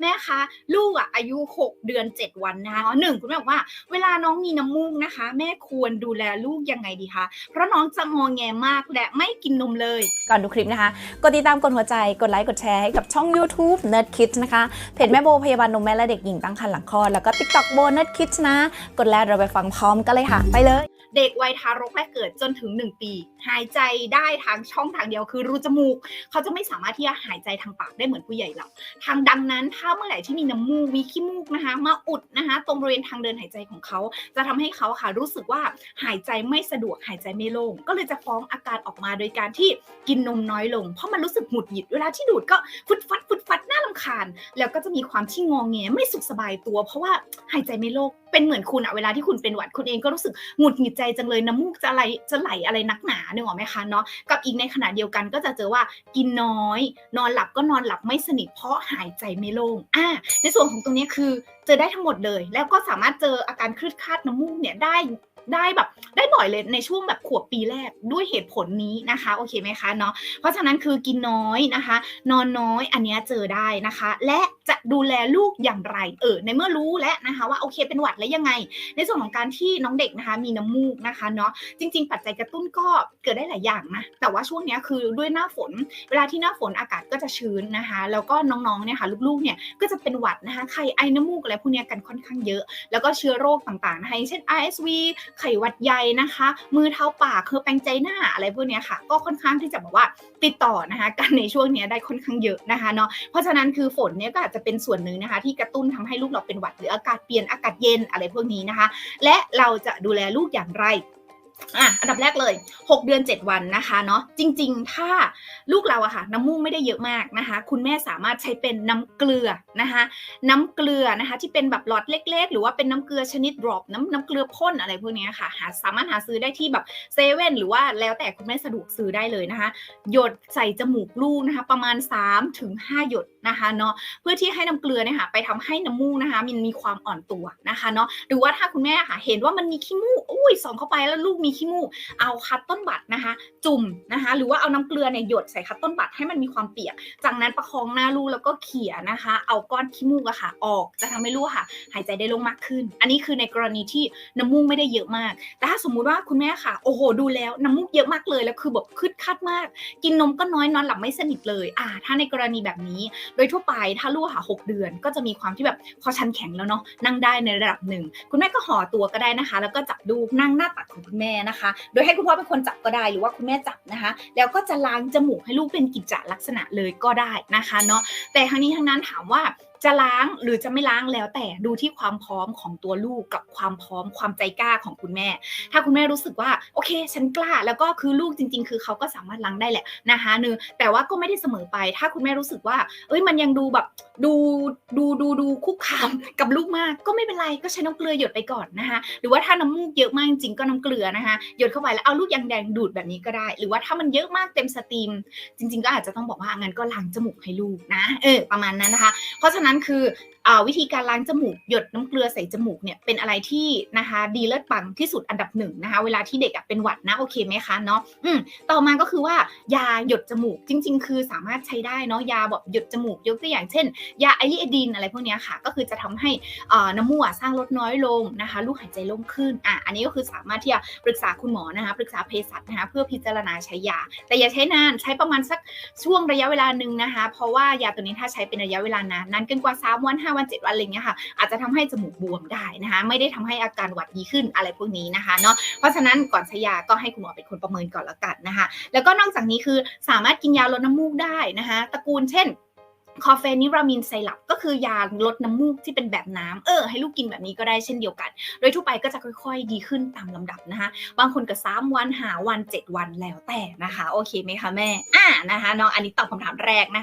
แม่คะลูกอะอายุ 6 เดือน 7 วันนะคะหนึ่งคุณแม่บอกว่าเวลาน้องมีน้ำมูกนะคะ แม่ควรดูแลลูกยังไงดีคะเพราะน้องจะงองแงมากและไม่กินนมเลย ก่อนดูคลิปนะคะ กดติดตามกดหัวใจกดไลค์กดแชร์ให้กับช่อง YouTube Nerd Kids นะคะเพจแม่โบพยาบาลนมแม่และเด็กหญิงตั้งครรภ์หลังคลอดแล้วก็ TikTok โบ Nerd Kids นะ กดแล้วเราไปฟังพร้อมกันเลยค่ะ ไปเลย เด็กวัยทารกแรกเกิดจนถึง 1 ปี หายใจได้ทางช่องทางเดียวคือรูจมูก เขาจะไม่สามารถที่จะหายใจทางปากได้เหมือนผู้ใหญ่เราทางดังนั้นถ้าเมื่อไหร่ที่มีน้ำมูกมีขี้มูกนะคะ มาอุดนะคะ ตรงบริเวณทางเดินหายใจของเขา จะทำให้เขาค่ะรู้สึกว่าหายใจไม่สะดวกหายใจไม่โล่งก็เลยจะฟ้องอาการออกมาโดยการที่กินนมน้อยลง เพราะมันรู้สึกหงุดหงิดเวลาที่ดูดก็ฟุดฟัดฟุดฟัดน่าลำคาญ แล้วก็จะมีความที่งองแงไม่สุขสบายตัว เพราะว่าหายใจไม่โล่ง เป็นเหมือนคุณอะเวลาที่คุณเป็นหวัดคุณเองก็รู้สึกหงุดหงิดใจจังเลยน้ำมูกจะอะไรจะไหลอะไรนักหนาเนกออไหมคะเนาะกับอีกในขณะเดียวกันก็จะเจอว่ากินน้อย นอนหลับก็นอนหลับไม่สนิทเพราะหายใจไม่โล่งอ่าในส่วนของตรงนี้คือเจอได้ทั้งหมดเลย แล้วก็สามารถเจออาการคลืดคลาดน้ำมูกเนี่ยได้ได้แบบได้บ่อยเลยในช่วงแบบขวบปีแรกด้วยเหตุผลนี้นะคะโอเคไหมคะเนาะเพราะฉะนั้นคือกินน้อยนะคะ นอนน้อยอันเนี้ยเจอได้นะคะ และ ดูแลลูกอย่างไร เออ ในเมื่อรู้แล้วนะคะว่าโอเคเป็นหวัดแล้วยังไง ในส่วนของการที่น้องเด็กนะคะ มีน้ำมูกนะคะเนาะจริง ๆ ปัจจัยกระตุ้นก็เกิดได้หลายอย่างนะแต่ว่าช่วงนี้คือด้วยหน้าฝน เวลาที่หน้าฝนอากาศก็จะชื้นนะคะ แล้วก็น้องๆเนี่ยค่ะลูกๆเนี่ยก็จะเป็นหวัดนะคะไข้ไอน้ำมูกอะไรพวกเนี้ยกันค่อนข้างเยอะ แล้วก็เชื้อโรคต่างๆนะคะเช่น RSV ไข้หวัดใหญ่นะคะ มือเท้าปากเคอแปงใจหน้าอะไรพวกเนี้ยค่ะ ก็ค่อนข้างที่จะบอกว่าติดต่อนะคะกันในช่วงนี้ได้ค่อนข้างเยอะนะคะเนาะเพราะฉะนั้นคือฝนเนี่ยก็อาจจะเป็นส่วนหนึ่งนะคะ ที่กระตุ้นทำให้ลูกเราเป็นหวัดหรืออากาศเปลี่ยนอากาศเย็นอะไรพวกนี้นะคะ และเราจะดูแลลูกอย่างไรอะอันดับแรกเลย 6 เดือน 7 วันนะคะเนาะจริง ๆ ถ้าลูกเราอะค่ะ น้ำมูกไม่ได้เยอะมากนะคะ คุณแม่สามารถใช้เป็นน้ำเกลือนะคะ น้ำเกลือนะคะ ที่เป็นแบบหลอดเล็ก ๆ หรือว่าเป็นน้ำเกลือชนิดดรอปน้ำน้ำเกลือพ่นอะไรพวกนี้ค่ะหาสามารถหาซื้อได้ที่แบบเซเว่นหรือว่าแล้วแต่คุณแม่สะดวกซื้อได้เลยนะคะ หยดใส่จมูกลูกนะคะ ประมาณ 3-5ถึง5หยด นะคะเนาะเพื่อที่ให้น้ำเกลือเนี่ยค่ะไปทำให้น้ำมูกนะคะมันมีความอ่อนตัวนะคะเนาะหรือว่าถ้าคุณแม่ค่ะเห็นว่ามันมีขี้มูกอุ้ยส่องเข้าไปแล้วลูกมีขี้มูกเอาคัตต้นบัตนะคะ จุ่มนะคะหรือว่าเอาน้ำเกลือเนี่ยหยดใส่คัตต้นบัตให้มันมีความเปียก จากนั้นประคองหน้าลูกแล้วก็เขี่ยนะคะ เอาก้อนขี้มูกอะค่ะ ออกจะทำให้ลูกค่ะ หายใจได้ลงมากขึ้น อันนี้คือในกรณีที่น้ำมูกไม่ได้เยอะมาก แต่ถ้าสมมุติว่าคุณแม่ค่ะโอ้โหดูแล้วน้ำมูกเยอะมากเลยแล้วคือแบบคึดคัดมาก กินนมก็น้อยนอนหลับไม่สนิทเลยอ่าถ้าในกรณีแบบนี้โดยทั่วไปถ้าลูกค่ะหกเดือน ก็จะมีความที่แบบคอชันแข็งแล้วเนาะนั่งได้ในระดับหนึ่งคุณแม่ก็ห่อตัวก็ได้นะคะ แล้วก็จับลูกนั่งหน้าตักของคุณแม่นะคะ โดยให้คุณพ่อเป็นคนจับก็ได้หรือว่าคุณแม่จับนะคะ แล้วก็จะล้างจมูกให้ลูกเป็นกิจจลักษณะเลยก็ได้นะคะเนาะแต่ทั้งนี้ทั้งนั้นถามว่าจะล้างหรือจะไม่ล้างแล้วแต่ดูที่ความพร้อมของตัวลูกกับความพร้อมความใจกล้าของคุณแม่ ถ้าคุณแม่รู้สึกว่าโอเค ฉันกล้า แล้วก็คือลูกจริง ๆ คือเขาก็สามารถล้างได้แหละนะคะเนอแต่ว่าก็ไม่ได้เสมอไป ถ้าคุณแม่รู้สึกว่า เอ้ยมันยังดูแบบดูดูดูดูคุกคามกับลูกมากก็ไม่เป็นไรก็ใช้น้ำเกลือหยดไปก่อนนะคะหรือว่าถ้าน้ำมูกเยอะมากจริงๆก็น้ำเกลือนะคะหยดเข้าไปแล้วเอาลูกยางแดงดูดแบบนี้ก็ได้ หรือว่าถ้ามันเยอะมากเต็มสตรีม จริง ๆ ก็อาจจะต้องบอกว่างั้นก็ล้างจมูกให้ลูกนะ เออประมาณนั้นนะคะ เพราะฉะนั้นนั้นคือ วิธีการล้างจมูกหยดน้ำเกลือใส่จมูกเนี่ยเป็นอะไรที่นะคะดีเลิศปังที่สุดอันดับหนึ่งนะคะเวลาที่เด็กอะเป็นหวัดนะโอเคไหมคะเนาะอืมต่อมาก็คือว่ายาหยดจมูกจริง ๆ คือสามารถใช้ได้เนาะยาแบบหยดจมูกยกตัวอย่างเช่น ยาไอริเอดินอะไรพวกนี้ค่ะ ก็คือจะทำให้น้ำมูกสร้างลดน้อยลงนะคะลูกหายใจโล่งขึ้นอะอันนี้ก็คือสามารถที่จะปรึกษาคุณหมอนะคะปรึกษาเภสัชนะคะเพื่อพิจารณาใช้ยา แต่อย่าใช้นานใช้ประมาณสักช่วงระยะเวลาหนึ่งนะคะ เพราะว่ายาตัวนี้ถ้าใช้เป็นระยะเวลานานนานเกินกว่า 3 วัน5วัน 7 วันอะไรเงี้ยค่ะ อาจจะทำให้จมูกบวมได้นะคะ ไม่ได้ทำให้อาการหวัดดีขึ้นอะไรพวกนี้นะคะเนาะ เพราะฉะนั้นก่อนใช้ยาก็ให้คุณหมอเป็นคนประเมินก่อนละกันนะคะ แล้วก็นอกจากนี้คือสามารถกินยาลดน้ำมูกได้นะคะ ตระกูลเช่นคอเฟนิรามินไซรัปก็คือยาลดน้ำมูกที่เป็นแบบน้ำเออ ให้ลูกกินแบบนี้ก็ได้เช่นเดียวกัน โดยทั่วไปก็จะค่อยๆ ดีขึ้นตามลำดับนะคะ บางคนก็สามวันหาวัน 7 วันแล้วแต่นะคะ โอเคไหมคะแม่ อ่านะคะน้องอันนี้ตอบคำถามแรกนะคะ